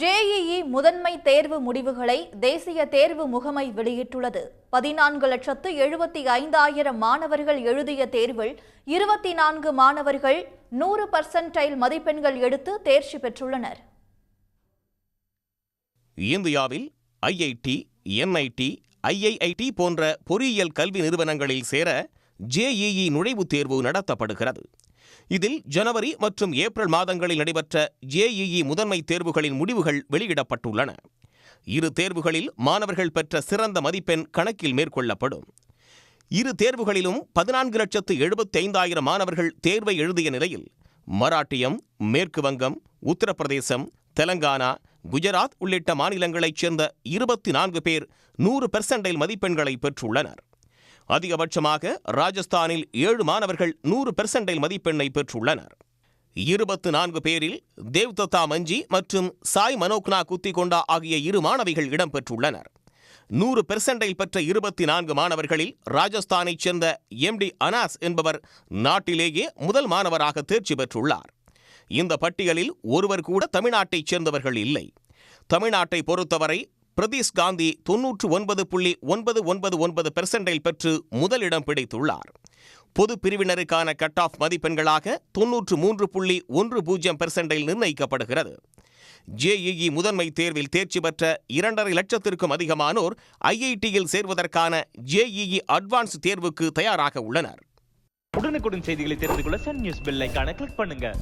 JEE முதன்மை தேர்வு முடிவுகளை தேசிய தேர்வு முகமை வெளியிட்டுள்ளது. பதினான்கு லட்சத்து எழுபத்தி ஐந்தாயிரம் மாணவர்கள் எழுதிய தேர்வில் இருபத்தி நான்கு மாணவர்கள் நூறு பர்சன்டைல் மதிப்பெண்கள் எடுத்து தேர்ச்சி பெற்றுள்ளனர். இந்தியாவில் ஐஐடி என்ஐடி ஐஐஐடி போன்ற பொறியியல் கல்வி நிறுவனங்களில் சேர ஜேஇஇ நுழைவுத் தேர்வு நடத்தப்படுகிறது. இதில் ஜனவரி மற்றும் ஏப்ரல் மாதங்களில் நடைபெற்ற ஜேஇஇ முதன்மை தேர்வுகளின் முடிவுகள் வெளியிடப்பட்டுள்ளன. இரு தேர்வுகளில் மாணவர்கள் பெற்ற சிறந்த மதிப்பெண் கணக்கில் மேற்கொள்ளப்படும். இரு தேர்வுகளிலும் பதினான்கு லட்சத்து எழுபத்தி ஐந்தாயிரம் மாணவர்கள் தேர்வை எழுதிய நிலையில் மராட்டியம் மேற்கு வங்கம் உத்தரப்பிரதேசம் தெலங்கானா குஜராத் உள்ளிட்ட மாநிலங்களைச் சேர்ந்த இருபத்தி நான்கு பேர் நூறு பெர்சென்டைல் மதிப்பெண்களை பெற்றுள்ளனர். அதிகபட்சமாக ராஜஸ்தானில் ஏழு மாணவர்கள் நூறு பெர்சன்டைல் மதிப்பெண்ணை பெற்றுள்ளனர். இருபத்து நான்கு பேரில் தேவ்தத்தா மஞ்சி மற்றும் சாய் மனோக்னா குத்திகொண்டா ஆகிய இரு மாணவிகள் இடம்பெற்றுள்ளனர் நூறு பெர்சன்டைல் பெற்ற இருபத்தி நான்கு மாணவர்களில் ராஜஸ்தானைச் சேர்ந்த எம் டி அனாஸ் என்பவர் நாட்டிலேயே முதல் மாணவராக தேர்ச்சி பெற்றுள்ளார். இந்த பட்டியலில் ஒருவர் கூட தமிழ்நாட்டைச் சேர்ந்தவர்கள் இல்லை. தமிழ்நாட்டை பொறுத்தவரை பிரதீஷ் காந்தி தொன்னூற்று ஒன்பது புள்ளி ஒன்பது ஒன்பது ஒன்பது பெர்சன்டைல் பெற்று முதலிடம் பிடித்துள்ளார். பொது பிரிவினருக்கான கட் ஆஃப் மதிப்பெண்களாக தொன்னூற்று மூன்று புள்ளி ஒன்று பூஜ்ஜியம் பெர்சன்டைல் நிர்ணயிக்கப்படுகிறது. ஜேஇஇ முதன்மை தேர்வில் தேர்ச்சி பெற்ற இரண்டரை லட்சத்திற்கும் அதிகமானோர் ஐஐடியில் சேர்வதற்கான ஜேஇஇ அட்வான்ஸ் தேர்வுக்கு தயாராக உள்ளனர். உடனுக்குடன் செய்திகளை தெரிந்து கொள்ள சன் நியூஸ் பெல் கிளிக் பண்ணுங்க.